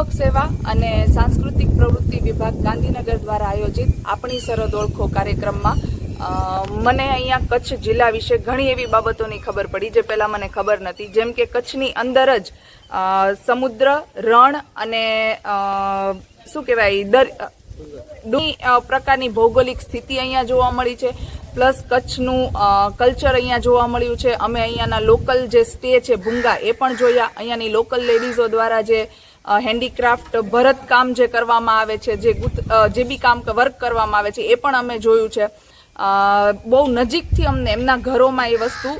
લોક સેવા અને સાંસ્કૃતિક પ્રવૃત્તિ વિભાગ ગાંધીનગર દ્વારા આયોજિત આપણી સરહદ ઓળખો કાર્યક્રમમાં મને અહીંયા કચ્છ જિલ્લા વિશે ઘણી એવી બાબતોની ખબર પડી જે પહેલાં મને ખબર નથી. જેમ કે કચ્છની અંદર જ સમુદ્ર, રણ અને શું કહેવાય, દર પ્રકારની ભૌગોલિક સ્થિતિ અહીંયા જોવા મળી છે. પ્લસ કચ્છનું કલ્ચર અહીંયા જોવા મળ્યું છે. અમે અહીંયાના લોકલ જે સ્ટે છે ભૂંગા, એ પણ જોયા. અહીંયાની લોકલ લેડીઝો દ્વારા જે હેન્ડીક્રાફ્ટ ભરતકામ જે કરવામાં આવે છે, જે ગુત જે બી કામ વર્ક કરવામાં આવે છે, એ પણ અમે જોયું છે. બહુ નજીકથી અમને એમના ઘરોમાં એ વસ્તુ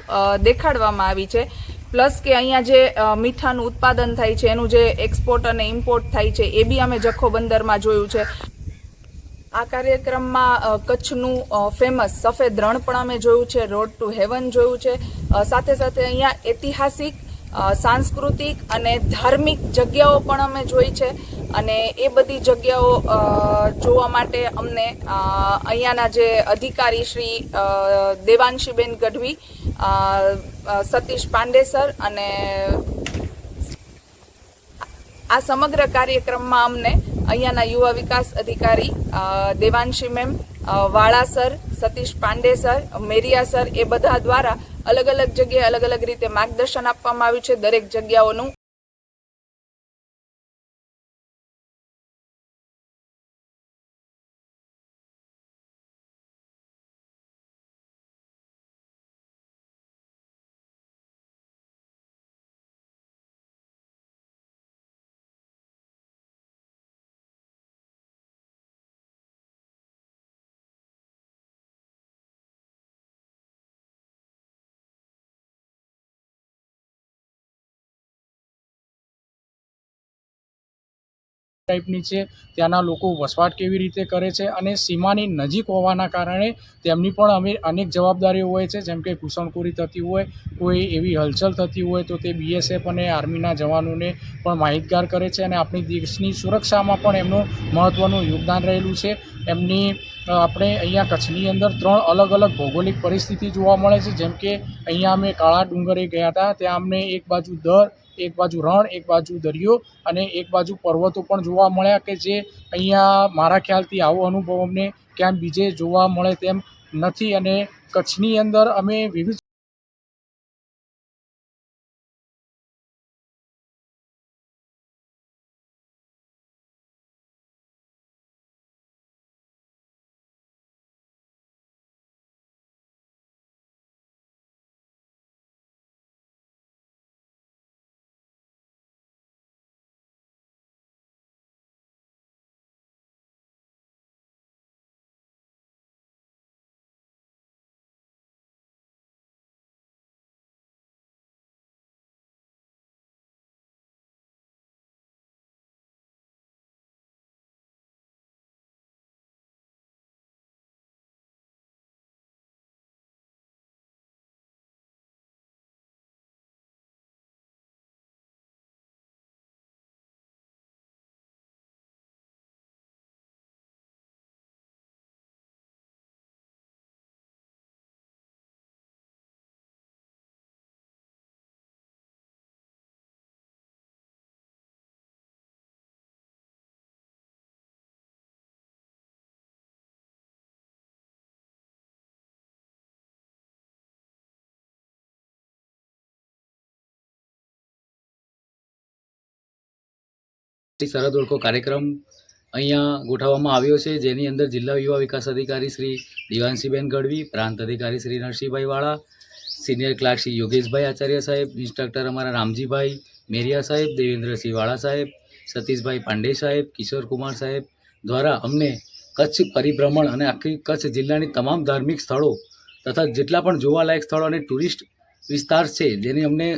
દેખાડવામાં આવી છે. પ્લસ કે અહીંયા જે મીઠાનું ઉત્પાદન થાય છે, એનું જે એક્સપોર્ટ અને ઇમ્પોર્ટ થાય છે, એ બી અમે જખો બંદરમાં જોયું છે. આ કાર્યક્રમમાં કચ્છનું ફેમસ સફેદ રણ પણ અમે જોયું છે રોડ ટુ હેવન જોયું છે. સાથે સાથે અહીંયા ઐતિહાસિક સાંસ્કૃતિક અને ધાર્મિક જગ્યાઓ પણ અમે જોઈ છે અને એ બધી જગ્યાઓ જોવા માટે અમને અહીંયાના જે અધિકારી શ્રી દેવાંશીબેન ગઢવી સતીશ પાંડે સર અને આ સમગ્ર કાર્યક્રમમાં અમને અહીંયાના યુવા વિકાસ અધિકારી દેવાંશી મેમ વાળા sir, Satish Pandey sir, Meriya sir એ બધા દ્વારા અલગ અલગ જગ્યાએ અલગ અલગ રીતે માર્ગદર્શન આપવામાં આવ્યું છે. દરેક જગ્યાઓનું ટાઈપની છે. ત્યાંના લોકો વસવાટ કેવી રીતે કરે છે અને સીમાની નજીક હોવાના કારણે તેમની પણ અમે અનેક જવાબદારીઓ હોય છે. જેમ કે ઘૂસણખોરી થતી હોય, કોઈ એવી હલચલ થતી હોય તો તે બીએસએફ અને આર્મીના જવાનોને પણ માહિતગાર કરે છે અને આપણી દેશની સુરક્ષામાં પણ એમનું મહત્ત્વનું યોગદાન રહેલું છે. એમની આપણે અહીંયા કચ્છની અંદર ત્રણ અલગ અલગ ભૌગોલિક પરિસ્થિતિ જોવા મળે છે. જેમ કે અહીંયા અમે કાળા ડુંગરે ગયા હતા. ત્યાં અમને એક બાજુ દર એક બાજુ રણ, એક બાજુ દરિયો અને એક બાજુ પર્વતો પણ જોવા મળ્યા કે જે અહીંયા મારા ખ્યાલથી આવો અનુભવ અમને ક્યાંય બીજે જોવા મળે તેમ નથી અને કચ્છની અંદર અમે વિવિધ સરહદ ઓળખો કાર્યક્રમ અહીંયા ગોઠવવામાં આવ્યો છે. જેની અંદર જિલ્લા યુવા વિકાસ અધિકારી શ્રી દિવાનસિંહબેન ગઢવી, પ્રાંત અધિકારી શ્રી નરસિંહભાઈ વાળા, સિનિયર ક્લાર્ક શ્રી યોગેશભાઈ આચાર્ય સાહેબ, ઇન્સ્ટ્રક્ટર અમારા રામજીભાઈ મેરિયા સાહેબ, દેવેન્દ્રસિંહ વાળા સાહેબ, સતીશભાઈ પાંડે સાહેબ, કિશોર કુમાર સાહેબ દ્વારા અમને કચ્છ પરિભ્રમણ અને આખી કચ્છ જિલ્લાની તમામ ધાર્મિક સ્થળો તથા જેટલા પણ જોવાલાયક સ્થળો અને ટુરિસ્ટ વિસ્તાર છે, જેની અમને